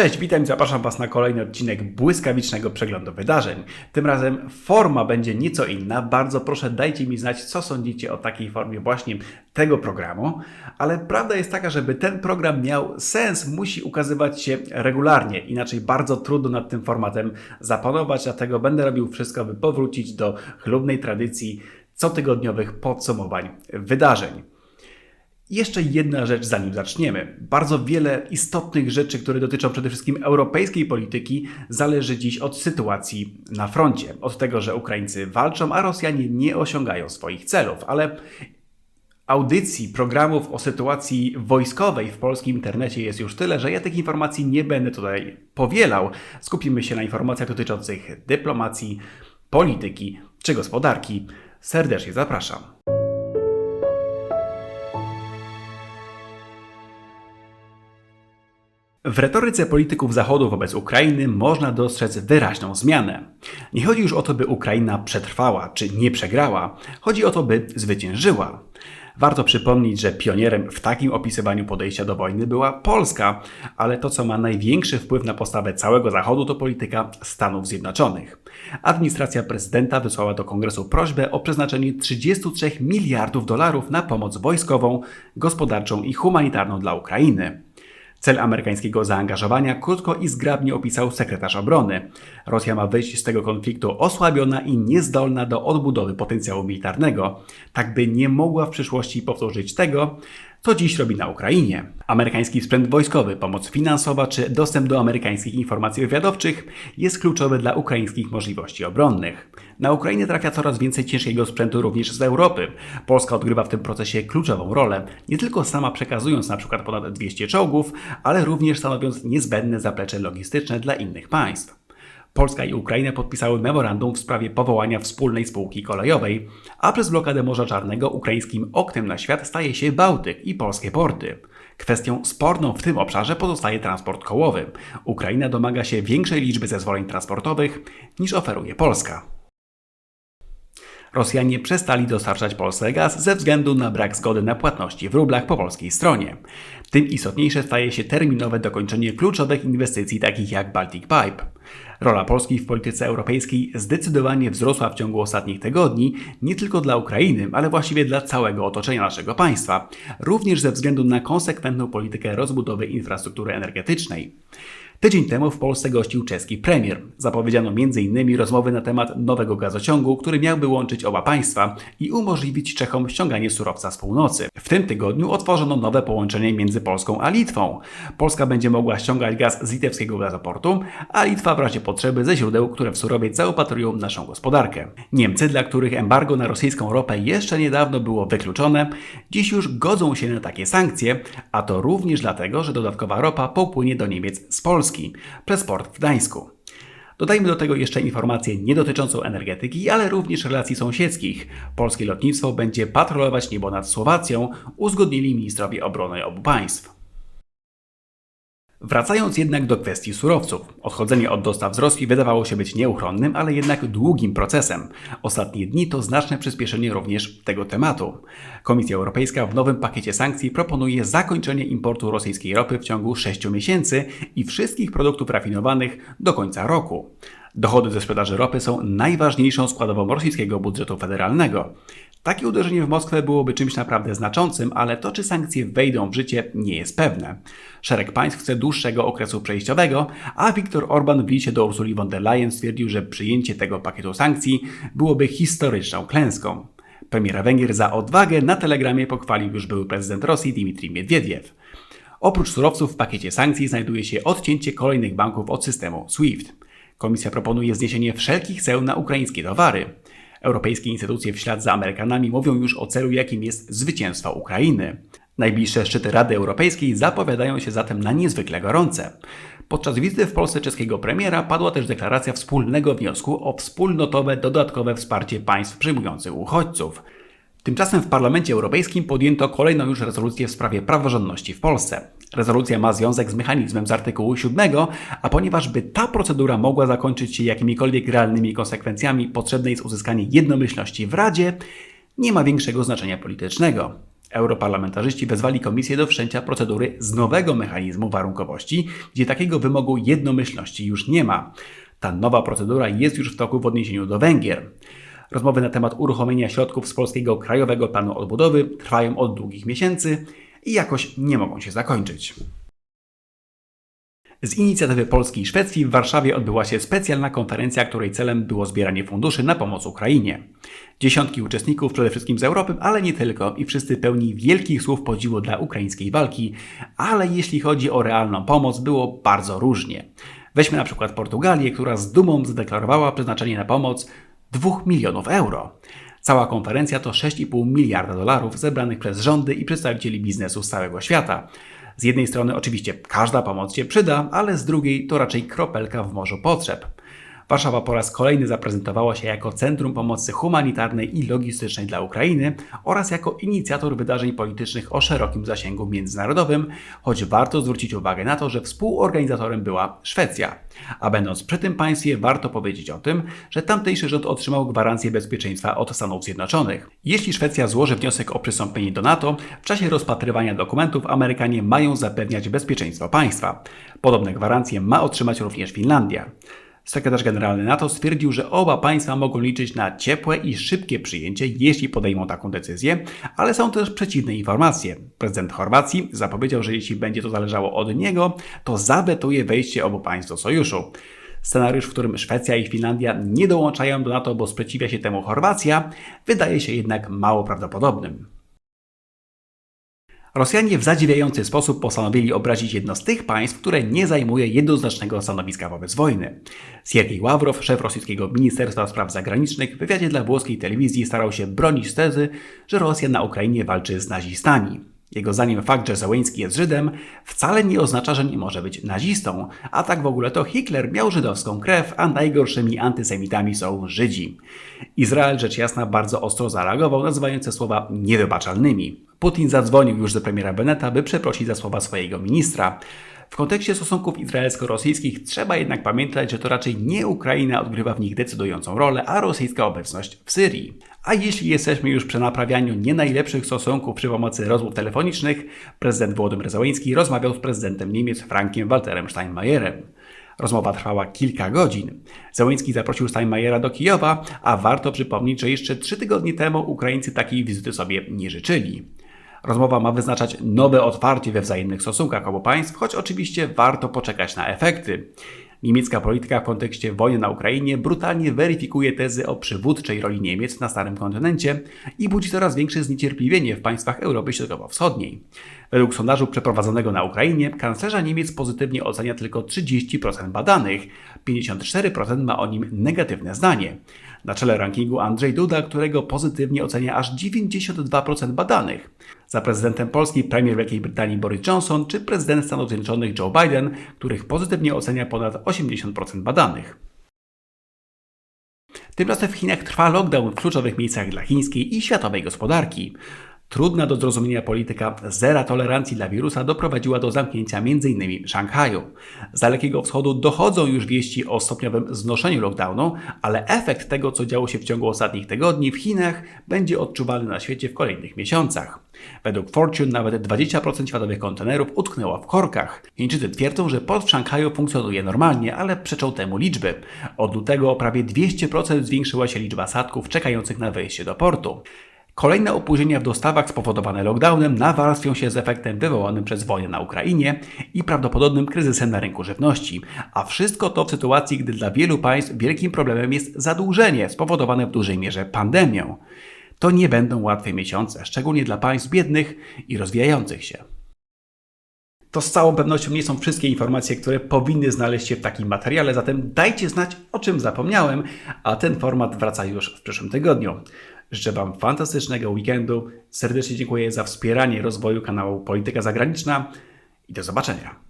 Cześć, witam i zapraszam Was na kolejny odcinek błyskawicznego przeglądu wydarzeń. Tym razem forma będzie nieco inna. Bardzo proszę, dajcie mi znać, co sądzicie o takiej formie właśnie tego programu. Ale prawda jest taka, żeby ten program miał sens, musi ukazywać się regularnie. Inaczej bardzo trudno nad tym formatem zapanować, dlatego będę robił wszystko, by powrócić do chlubnej tradycji cotygodniowych podsumowań wydarzeń. Jeszcze jedna rzecz, zanim zaczniemy. Bardzo wiele istotnych rzeczy, które dotyczą przede wszystkim europejskiej polityki, zależy dziś od sytuacji na froncie. Od tego, że Ukraińcy walczą, a Rosjanie nie osiągają swoich celów. Ale audycji, programów o sytuacji wojskowej w polskim internecie jest już tyle, że ja tych informacji nie będę tutaj powielał. Skupimy się na informacjach dotyczących dyplomacji, polityki czy gospodarki. Serdecznie zapraszam. W retoryce polityków Zachodu wobec Ukrainy można dostrzec wyraźną zmianę. Nie chodzi już o to, by Ukraina przetrwała czy nie przegrała, chodzi o to, by zwyciężyła. Warto przypomnieć, że pionierem w takim opisywaniu podejścia do wojny była Polska, ale to, co ma największy wpływ na postawę całego Zachodu, to polityka Stanów Zjednoczonych. Administracja prezydenta wysłała do kongresu prośbę o przeznaczenie 33 miliardów dolarów na pomoc wojskową, gospodarczą i humanitarną dla Ukrainy. Cel amerykańskiego zaangażowania krótko i zgrabnie opisał sekretarz obrony. Rosja ma wyjść z tego konfliktu osłabiona i niezdolna do odbudowy potencjału militarnego, tak by nie mogła w przyszłości powtórzyć tego, co dziś robi na Ukrainie. Amerykański sprzęt wojskowy, pomoc finansowa czy dostęp do amerykańskich informacji wywiadowczych jest kluczowy dla ukraińskich możliwości obronnych. Na Ukrainę trafia coraz więcej ciężkiego sprzętu również z Europy. Polska odgrywa w tym procesie kluczową rolę, nie tylko sama przekazując przykład ponad 200 czołgów, ale również stanowiąc niezbędne zaplecze logistyczne dla innych państw. Polska i Ukraina podpisały memorandum w sprawie powołania wspólnej spółki kolejowej, a przez blokadę Morza Czarnego ukraińskim oknem na świat staje się Bałtyk i polskie porty. Kwestią sporną w tym obszarze pozostaje transport kołowy. Ukraina domaga się większej liczby zezwoleń transportowych niż oferuje Polska. Rosjanie przestali dostarczać Polsce gaz ze względu na brak zgody na płatności w rublach po polskiej stronie. Tym istotniejsze staje się terminowe dokończenie kluczowych inwestycji takich jak Baltic Pipe. Rola Polski w polityce europejskiej zdecydowanie wzrosła w ciągu ostatnich tygodni, nie tylko dla Ukrainy, ale właściwie dla całego otoczenia naszego państwa, również ze względu na konsekwentną politykę rozbudowy infrastruktury energetycznej. Tydzień temu w Polsce gościł czeski premier. Zapowiedziano m.in. rozmowy na temat nowego gazociągu, który miałby łączyć oba państwa i umożliwić Czechom ściąganie surowca z północy. W tym tygodniu otworzono nowe połączenie między Polską a Litwą. Polska będzie mogła ściągać gaz z litewskiego gazoportu, a Litwa w razie potrzeby ze źródeł, które w surowiec zaopatrują naszą gospodarkę. Niemcy, dla których embargo na rosyjską ropę jeszcze niedawno było wykluczone, dziś już godzą się na takie sankcje, a to również dlatego, że dodatkowa ropa popłynie do Niemiec z Polski przez port w Gdańsku. Dodajmy do tego jeszcze informację nie dotyczącą energetyki, ale również relacji sąsiedzkich. Polskie lotnictwo będzie patrolować niebo nad Słowacją, uzgodnili ministrowie obrony obu państw. Wracając jednak do kwestii surowców. Odchodzenie od dostaw z Rosji wydawało się być nieuchronnym, ale jednak długim procesem. Ostatnie dni to znaczne przyspieszenie również tego tematu. Komisja Europejska w nowym pakiecie sankcji proponuje zakończenie importu rosyjskiej ropy w ciągu 6 miesięcy i wszystkich produktów rafinowanych do końca roku. Dochody ze sprzedaży ropy są najważniejszą składową rosyjskiego budżetu federalnego. Takie uderzenie w Moskwę byłoby czymś naprawdę znaczącym, ale to, czy sankcje wejdą w życie, nie jest pewne. Szereg państw chce dłuższego okresu przejściowego, a Viktor Orban w liście do Ursuli von der Leyen stwierdził, że przyjęcie tego pakietu sankcji byłoby historyczną klęską. Premiera Węgier za odwagę na telegramie pochwalił już były prezydent Rosji Dmitrij Miedwiediew. Oprócz surowców w pakiecie sankcji znajduje się odcięcie kolejnych banków od systemu SWIFT. Komisja proponuje zniesienie wszelkich ceł na ukraińskie towary. Europejskie instytucje w ślad za Amerykanami mówią już o celu, jakim jest zwycięstwo Ukrainy. Najbliższe szczyty Rady Europejskiej zapowiadają się zatem na niezwykle gorące. Podczas wizyty w Polsce czeskiego premiera padła też deklaracja wspólnego wniosku o wspólnotowe dodatkowe wsparcie państw przyjmujących uchodźców. Tymczasem w Parlamencie Europejskim podjęto kolejną już rezolucję w sprawie praworządności w Polsce. Rezolucja ma związek z mechanizmem z artykułu 7, a ponieważ by ta procedura mogła zakończyć się jakimikolwiek realnymi konsekwencjami, potrzebne jest uzyskanie jednomyślności w Radzie, nie ma większego znaczenia politycznego. Europarlamentarzyści wezwali komisję do wszczęcia procedury z nowego mechanizmu warunkowości, gdzie takiego wymogu jednomyślności już nie ma. Ta nowa procedura jest już w toku w odniesieniu do Węgier. Rozmowy na temat uruchomienia środków z Polskiego Krajowego Planu Odbudowy trwają od długich miesięcy i jakoś nie mogą się zakończyć. Z inicjatywy Polski i Szwecji w Warszawie odbyła się specjalna konferencja, której celem było zbieranie funduszy na pomoc Ukrainie. Dziesiątki uczestników, przede wszystkim z Europy, ale nie tylko, i wszyscy pełni wielkich słów podziwu dla ukraińskiej walki, ale jeśli chodzi o realną pomoc, było bardzo różnie. Weźmy na przykład Portugalię, która z dumą zadeklarowała przeznaczenie na pomoc 2 milionów euro. Cała konferencja to 6,5 miliarda dolarów zebranych przez rządy i przedstawicieli biznesu z całego świata. Z jednej strony oczywiście każda pomoc się przyda, ale z drugiej to raczej kropelka w morzu potrzeb. Warszawa po raz kolejny zaprezentowała się jako centrum pomocy humanitarnej i logistycznej dla Ukrainy oraz jako inicjator wydarzeń politycznych o szerokim zasięgu międzynarodowym, choć warto zwrócić uwagę na to, że współorganizatorem była Szwecja. A będąc przy tym państwie, warto powiedzieć o tym, że tamtejszy rząd otrzymał gwarancję bezpieczeństwa od Stanów Zjednoczonych. Jeśli Szwecja złoży wniosek o przystąpienie do NATO, w czasie rozpatrywania dokumentów Amerykanie mają zapewniać bezpieczeństwo państwa. Podobne gwarancje ma otrzymać również Finlandia. Sekretarz generalny NATO stwierdził, że oba państwa mogą liczyć na ciepłe i szybkie przyjęcie, jeśli podejmą taką decyzję, ale są też przeciwne informacje. Prezydent Chorwacji zapowiedział, że jeśli będzie to zależało od niego, to zawetuje wejście obu państw do sojuszu. Scenariusz, w którym Szwecja i Finlandia nie dołączają do NATO, bo sprzeciwia się temu Chorwacja, wydaje się jednak mało prawdopodobnym. Rosjanie w zadziwiający sposób postanowili obrazić jedno z tych państw, które nie zajmuje jednoznacznego stanowiska wobec wojny. Siergiej Ławrow, szef rosyjskiego Ministerstwa Spraw Zagranicznych, w wywiadzie dla włoskiej telewizji starał się bronić tezy, że Rosja na Ukrainie walczy z nazistami. Jego zdaniem fakt, że Zełęński jest Żydem, wcale nie oznacza, że nie może być nazistą, a tak w ogóle to Hitler miał żydowską krew, a najgorszymi antysemitami są Żydzi. Izrael rzecz jasna bardzo ostro zareagował, nazywając te słowa niewybaczalnymi. Putin zadzwonił już do premiera Beneta, by przeprosić za słowa swojego ministra. W kontekście stosunków izraelsko-rosyjskich trzeba jednak pamiętać, że to raczej nie Ukraina odgrywa w nich decydującą rolę, a rosyjska obecność w Syrii. A jeśli jesteśmy już przy naprawianiu nie najlepszych stosunków przy pomocy rozmów telefonicznych, prezydent Włodymyr Zełański rozmawiał z prezydentem Niemiec Frankiem Walterem Steinmeierem. Rozmowa trwała kilka godzin. Zełenski zaprosił Steinmeiera do Kijowa, a warto przypomnieć, że jeszcze trzy tygodnie temu Ukraińcy takiej wizyty sobie nie życzyli. Rozmowa ma wyznaczać nowe otwarcie we wzajemnych stosunkach obu państw, choć oczywiście warto poczekać na efekty. Niemiecka polityka w kontekście wojny na Ukrainie brutalnie weryfikuje tezy o przywódczej roli Niemiec na Starym Kontynencie i budzi coraz większe zniecierpliwienie w państwach Europy Środkowo-Wschodniej. Według sondażu przeprowadzonego na Ukrainie, kanclerza Niemiec pozytywnie ocenia tylko 30% badanych, 54% ma o nim negatywne zdanie. Na czele rankingu Andrzej Duda, którego pozytywnie ocenia aż 92% badanych. Za prezydentem Polski premier Wielkiej Brytanii Boris Johnson czy prezydent Stanów Zjednoczonych Joe Biden, których pozytywnie ocenia ponad 80% badanych. Tymczasem w Chinach trwa lockdown w kluczowych miejscach dla chińskiej i światowej gospodarki. Trudna do zrozumienia polityka zera tolerancji dla wirusa doprowadziła do zamknięcia m.in. Szanghaju. Z Dalekiego Wschodu dochodzą już wieści o stopniowym znoszeniu lockdownu, ale efekt tego, co działo się w ciągu ostatnich tygodni w Chinach, będzie odczuwalny na świecie w kolejnych miesiącach. Według Fortune nawet 20% światowych kontenerów utknęło w korkach. Chińczycy twierdzą, że port w Szanghaju funkcjonuje normalnie, ale przeczą temu liczby. Od lutego o prawie 200% zwiększyła się liczba statków czekających na wejście do portu. Kolejne opóźnienia w dostawach spowodowane lockdownem nawarstwią się z efektem wywołanym przez wojnę na Ukrainie i prawdopodobnym kryzysem na rynku żywności. A wszystko to w sytuacji, gdy dla wielu państw wielkim problemem jest zadłużenie spowodowane w dużej mierze pandemią. To nie będą łatwe miesiące, szczególnie dla państw biednych i rozwijających się. To z całą pewnością nie są wszystkie informacje, które powinny znaleźć się w takim materiale, zatem dajcie znać, o czym zapomniałem, a ten format wraca już w przyszłym tygodniu. Życzę Wam fantastycznego weekendu. Serdecznie dziękuję za wspieranie rozwoju kanału Polityka Zagraniczna i do zobaczenia.